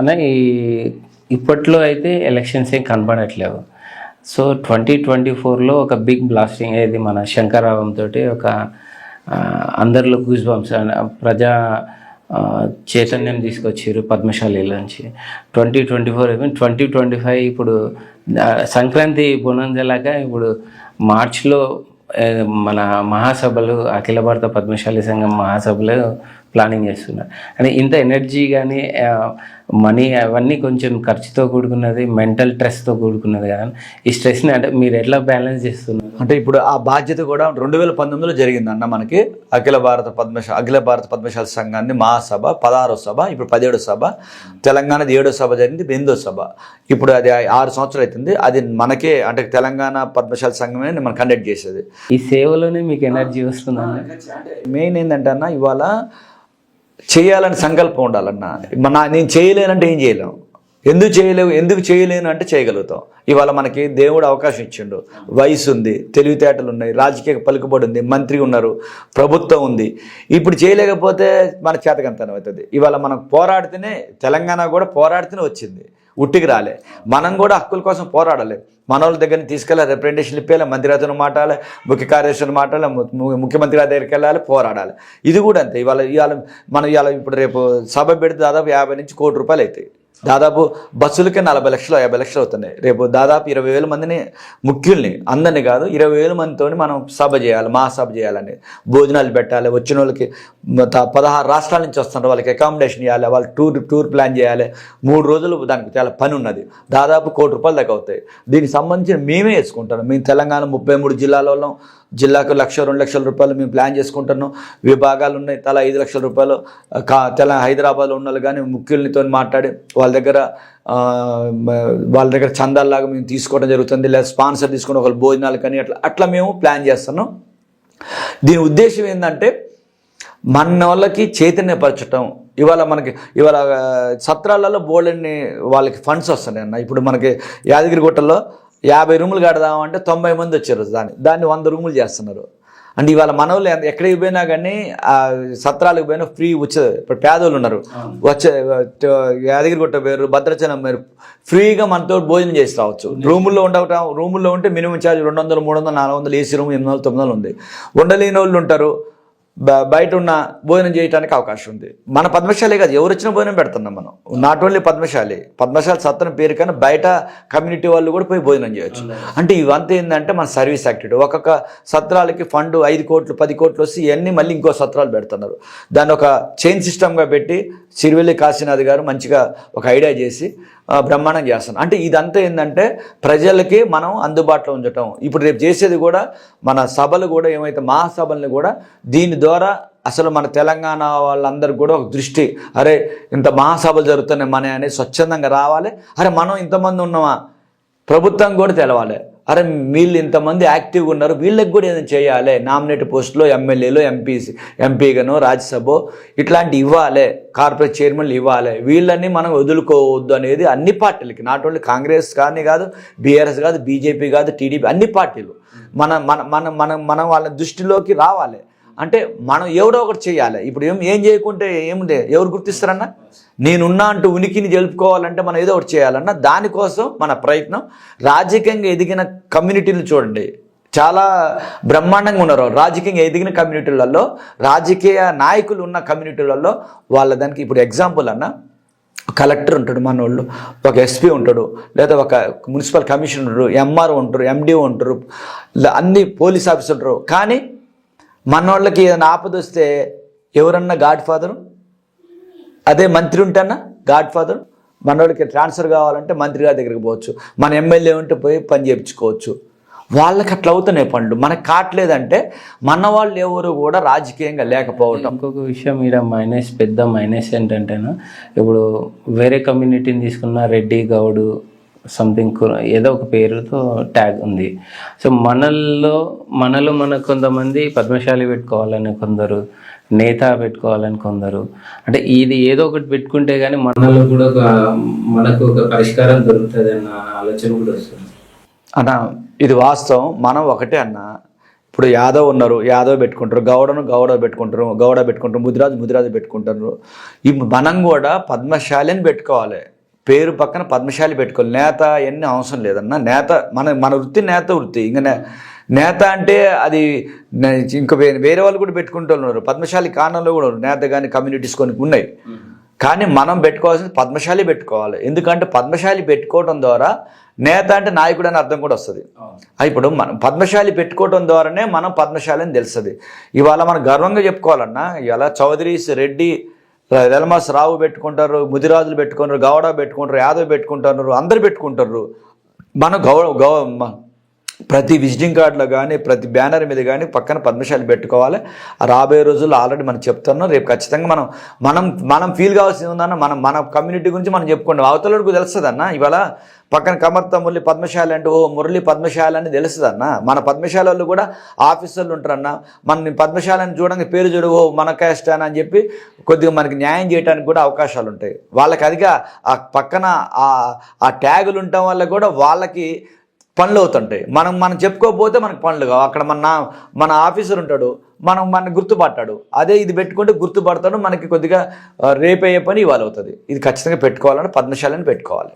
అన్న ఈ ఇప్పట్లో అయితే ఎలక్షన్స్ ఏం కనబడట్లేవు. సో ట్వంటీ ట్వంటీ ఫోర్లో ఒక బిగ్ బ్లాస్టింగ్ ఏది మన శంకరరావంతో ఒక అందరిలో గూస్ బంప్స్ ప్రజా చైతన్యం తీసుకొచ్చారు పద్మశాలిలో నుంచి. Twenty twenty four twenty twenty five ఇప్పుడు సంక్రాంతి బొనంజలాగా ఇప్పుడు మార్చ్లో మన మహాసభలు అఖిల భారత పద్మశాలి సంఘం మహాసభలు ప్లానింగ్ చేస్తున్నారు. అంటే ఇంత ఎనర్జీ కానీ మనీ అవన్నీ కొంచెం ఖర్చుతో కూడుకున్నది మెంటల్ స్ట్రెస్తో కూడుకున్నది కదా. ఈ స్ట్రెస్ని అంటే మీరు ఎట్లా బ్యాలెన్స్ చేస్తున్నారు? అంటే ఇప్పుడు ఆ బాధ్యత కూడా రెండు వేల పంతొమ్మిదిలో జరిగిందన్న మనకి. అఖిల భారత పద్మశా అఖిల భారత పద్మశాల సంఘాన్ని మహాసభ పదహారో సభ ఇప్పుడు పదిహేడో సభ తెలంగాణది ఏడో సభ జరిగింది ఎనిమిదో సభ. ఇప్పుడు అది ఆరు సంవత్సరాలు అవుతుంది. అది మనకే అంటే తెలంగాణ పద్మశాల సంఘమే మనం కండక్ట్ చేసేది. ఈ సేవలోనే మీకు ఎనర్జీ వస్తుందండి మెయిన్ ఏంటంటే అన్న ఇవాళ చేయాలని సంకల్పం ఉండాలన్న. నా నేను చేయలేనంటే ఏం చేయలేం. ఎందుకు చేయలేవు ఎందుకు చేయలేను అంటే చేయగలుగుతాం. ఇవాళ మనకి దేవుడు అవకాశం ఇచ్చిండు. వయసు ఉంది తెలివితేటలు ఉన్నాయి రాజకీయ పలుకుబడి ఉంది మంత్రి ఉన్నారు ప్రభుత్వం ఉంది. ఇప్పుడు చేయలేకపోతే మన చేతకంతనం అవుతుంది. ఇవాళ మనం పోరాడితేనే తెలంగాణ కూడా పోరాడితేనే వచ్చింది. ఉట్టికి రాలే. మనం కూడా హక్కుల కోసం పోరాడాలి. మన వాళ్ళ దగ్గర తీసుకెళ్ళాలి రిప్రజెంటేషన్ ఇప్పేయాలి మంత్రిరాజును మాట్లాడాలి ముఖ్య కార్యదర్శులు మాట్లాడాలి ము- ము- ముఖ్యమంత్రి గారి దగ్గరికి వెళ్ళాలి పోరాడాలి. ఇది కూడా అంతే. ఇవాళ ఇవాళ మనం ఇవాళ ఇప్పుడు రేపు సభ పెడితే దాదాపు యాభై నుంచి కోటి రూపాయలు అవుతాయి. దాదాపు బస్సులకే నలభై లక్షలు యాభై లక్షలు అవుతున్నాయి. రేపు దాదాపు ఇరవై వేల మందిని ముఖ్యుల్ని అందరిని కాదు ఇరవై వేల మందితో మనం సభ చేయాలి మహాసభ సభ చేయాలని. భోజనాలు పెట్టాలి వచ్చిన వాళ్ళకి పదహారు రాష్ట్రాల నుంచి వస్తున్నారు వాళ్ళకి అకామిడేషన్ ఇవ్వాలి వాళ్ళు టూర్ టూర్ ప్లాన్ చేయాలి. మూడు రోజులు దానికి చాలా పని ఉన్నది. దాదాపు కోటి రూపాయల దాకా అవుతాయి. దీనికి సంబంధించిన మేమే వేసుకుంటాం. మేము తెలంగాణ ముప్పై మూడు జిల్లాలలో జిల్లాకు లక్ష రెండు లక్షల రూపాయలు మేము ప్లాన్ చేసుకుంటున్నాం. విభాగాలు ఉన్నాయి తలా ఐదు లక్షల రూపాయలు కా తెల హైదరాబాద్లో ఉన్న వాళ్ళు కానీ ముఖ్యులతో మాట్లాడి వాళ్ళ దగ్గర వాళ్ళ దగ్గర చందాల్లాగా మేము తీసుకోవడం జరుగుతుంది. లేదా స్పాన్సర్ తీసుకుని ఒకళ్ళు భోజనాలు కానీ అట్లా అట్లా మేము ప్లాన్ చేస్తున్నాం. దీని ఉద్దేశం ఏంటంటే మన వాళ్ళకి చైతన్యపరచటం. ఇవాళ మనకి ఇవాళ సత్రాలలో బోర్డుని వాళ్ళకి ఫండ్స్ వస్తున్నాయి అన్న. ఇప్పుడు మనకి యాదగిరిగుట్టలో యాభై రూములు కడదామంటే తొంభై మంది వచ్చారు దాన్ని. దాన్ని వంద రూములు చేస్తున్నారు. అంటే ఇవాళ మన వాళ్ళు ఎంత- ఎక్కడికి పోయినా కానీ ఆ సత్రాలకు పోయినా ఫ్రీ వచ్చే ఇప్పుడు పేదోళ్ళు ఉన్నారు. వచ్చే యాదగిరిగుట్ట పేరు భద్రాచలం పేరు ఫ్రీగా మనతో భోజనం చేసి రావచ్చు. రూముల్లో ఉండటం రూముల్లో ఉంటే మినిమం ఛార్జ్ రెండు వందలు మూడు వందలు నాలుగు వందలు ఏసీ రూమ్ ఎనిమిది వందలు తొమ్మిది వందలు ఉంది. ఉండలేని వాళ్ళు ఉంటారు. బయట ఉన్న భోజనం చేయడానికి అవకాశం ఉంది. మన పద్మశాలి కాదు ఎవరు వచ్చినా భోజనం పెడుతున్నాం మనం. నాట్ ఓన్లీ పద్మశాలి పద్మశాలి సత్తన పేరు కానీ బయట కమ్యూనిటీ వాళ్ళు కూడా పోయి భోజనం చేయొచ్చు. అంటే ఇవంతా ఏంటంటే మన సర్వీస్ యాక్టివిటీ. ఒక్కొక్క సత్రాలకి ఫండ్ ఐదు కోట్లు పది కోట్లు వస్తే ఇవన్నీ మళ్ళీ ఇంకో సత్రాలు పెడుతున్నారు. దాన్ని ఒక చైన్ సిస్టమ్గా పెట్టి సిరివెల్లి కాశీనాథ్ గారు మంచిగా ఒక ఐడియా చేసి బ్రహ్మాండం చేస్తున్నారు. అంటే ఇదంతా ఏంటంటే ప్రజలకి మనం అందుబాటులో ఉంచటం. ఇప్పుడు రేపు చేసేది కూడా మన సభలు కూడా ఏమైతే మహాసభల్ని కూడా దీని ద్వారా అసలు మన తెలంగాణ వాళ్ళందరికీ కూడా ఒక దృష్టి. అరే ఇంత మహాసభలు జరుగుతున్నాయి మన అనేది స్వచ్ఛందంగా రావాలి. అరే మనం ఇంతమంది ఉన్నామా? ప్రభుత్వం కూడా తెలవాలి. అరే వీళ్ళు ఇంతమంది యాక్టివ్గా ఉన్నారు. వీళ్ళకి కూడా ఏదైనా చేయాలి. నామినేట్ పోస్టులో ఎమ్మెల్యేలు ఎంపీ ఎంపీగాను రాజ్యసభ ఇట్లాంటి ఇవ్వాలి. కార్పొరేట్ చైర్మన్లు ఇవ్వాలి. వీళ్ళని మనం వదులుకోవద్దు అనేది అన్ని పార్టీలకి. నాట్ ఓన్లీ కాంగ్రెస్ కానీ కాదు బీఆర్ఎస్ కాదు బీజేపీ కాదు టీడీపీ అన్ని పార్టీలు. మన మన మన మనం మనం వాళ్ళ దృష్టిలోకి రావాలి. అంటే మనం ఎవడో ఒకటి చేయాలి. ఇప్పుడు ఏం ఏం చేయకుంటే ఏముంది ఎవరు గుర్తిస్తారన్నా? నేనున్నా అంటూ ఉనికిని జరుపుకోవాలంటే మనం ఏదో ఒకటి చేయాలన్నా దానికోసం మన ప్రయత్నం. రాజకీయంగా ఎదిగిన కమ్యూనిటీలు చూడండి. చాలా బ్రహ్మాండంగా ఉన్నారు. రాజకీయంగా ఎదిగిన కమ్యూనిటీలలో రాజకీయ నాయకులు ఉన్న కమ్యూనిటీలలో వాళ్ళ దానికి ఇప్పుడు ఎగ్జాంపుల్ అన్న. కలెక్టర్ ఉంటాడు మన వాళ్ళు ఒక ఎస్పీ ఉంటాడు లేదా ఒక మున్సిపల్ కమిషనర్ ఉంటారు ఎంఆర్ఓ ఉంటారు ఎండి ఉంటారు అన్ని పోలీస్ ఆఫీసర్ ఉంటారు. కానీ మన వాళ్ళకి ఏదైనా ఆపద వస్తే ఎవరన్నా గాడ్ ఫాదరు అదే మంత్రి ఉంటేనా గాడ్ ఫాదర్ మనోడికి ట్రాన్స్ఫర్ కావాలంటే మంత్రి గారి దగ్గరికి పోవచ్చు. మన ఎమ్మెల్యే ఉంటే పోయి పని చేయించుకోవచ్చు. వాళ్ళకి అట్లా అవుతున్నాయి పనులు. మనకు కావట్లేదంటే మన వాళ్ళు ఎవరు కూడా రాజకీయంగా లేకపోవటం. ఇంకొక విషయం ఇక్కడ మైనస్ పెద్ద మైనస్ ఏంటంటేనా ఇప్పుడు వేరే కమ్యూనిటీని తీసుకున్న రెడ్డి గౌడు సంథింగ్ ఏదో ఒక పేరుతో ట్యాగ్ ఉంది. సో మనల్లో మనలో మన కొంతమంది పద్మశాలి పెట్టుకోవాలని కొందరు నేత పెట్టుకోవాలని కొందరు అంటే ఇది ఏదో ఒకటి పెట్టుకుంటే కానీ మనలో కూడా ఒక మనకు ఒక పరిష్కారం దొరుకుతుంది అన్న ఆలోచన కూడా వస్తుంది. అన్న ఇది వాస్తవం. మనం ఒకటే అన్న ఇప్పుడు యాదవ్ ఉన్నారు యాదవ్ పెట్టుకుంటారు గౌడను గౌడ పెట్టుకుంటారు గౌడ పెట్టుకుంటారు ముదిరాజు ముదిరాజు పెట్టుకుంటారు. ఈ మనం కూడా పద్మశాలిని పెట్టుకోవాలి. పేరు పక్కన పద్మశాలి పెట్టుకోవాలి. నేత ఎన్ని అవసరం లేదన్న నేత మన మన వృత్తి నేత వృత్తి. ఇంకా నే- నేత అంటే అది ఇంకా వేరే వాళ్ళు కూడా పెట్టుకుంటూ ఉన్నారు. పద్మశాలి కారణంలో కూడా. నేత కానీ కమ్యూనిటీస్ కొన్ని ఉన్నాయి. కానీ మనం పెట్టుకోవాల్సింది పద్మశాలి పెట్టుకోవాలి. ఎందుకంటే పద్మశాలి పెట్టుకోవడం ద్వారా నేత అంటే నాయకుడు అని అర్థం కూడా వస్తుంది. ఇప్పుడు మనం పద్మశాలి పెట్టుకోవడం ద్వారానే మనం పద్మశాలి అని తెలుస్తుంది. ఇవాళ మనం గర్వంగా చెప్పుకోవాలన్నా ఇవాళ చౌదరీస్ రెడ్డి వెలమాస్ రావు పెట్టుకుంటారు ముదిరాజులు పెట్టుకుంటారు గౌడ పెట్టుకుంటారు యాదవ్ పెట్టుకుంటారు అందరు పెట్టుకుంటారు. మనం గౌ గౌ ప్రతి విజిటింగ్ కార్డులో కానీ ప్రతి బ్యానర్ మీద కానీ పక్కన పద్మశాలి పెట్టుకోవాలి. రాబోయే రోజుల్లో ఆల్రెడీ మనం చెప్తున్నాం. రేపు ఖచ్చితంగా మనం మనం మనం ఫీల్ కావాల్సింది ఉందన్న మనం మన కమ్యూనిటీ గురించి మనం చెప్పుకోండి అవతలకు తెలుస్తుందన్న. ఇవాళ పక్కన కమర్త మురళి పద్మశాలి అంటే ఓ మురళి పద్మశాలి అని తెలుస్తుందన్న. మన పద్మశాల వాళ్ళు కూడా ఆఫీసర్లు ఉంటారన్న. మన పద్మశాలని చూడంగా పేరు చూడు ఓ మన క్యాస్ట్ అని చెప్పి కొద్దిగా మనకి న్యాయం చేయడానికి కూడా అవకాశాలు ఉంటాయి. వాళ్ళకి అదిగా ఆ పక్కన ఆ ఆ ట్యాగులు ఉండటం వల్ల కూడా వాళ్ళకి పనులు అవుతుంటాయి. మనం మనం చెప్పుకోకపోతే మనకు పనులు కావు. అక్కడ మన మన ఆఫీసర్ ఉంటాడు మనం మన గుర్తుపట్టాడు అదే ఇది పెట్టుకుంటే గుర్తుపడతాడు మనకి కొద్దిగా రేపయ్యే పని ఇవాళ అవుతుంది. ఇది ఖచ్చితంగా పెట్టుకోవాలంటే పద్మశాలని పెట్టుకోవాలి.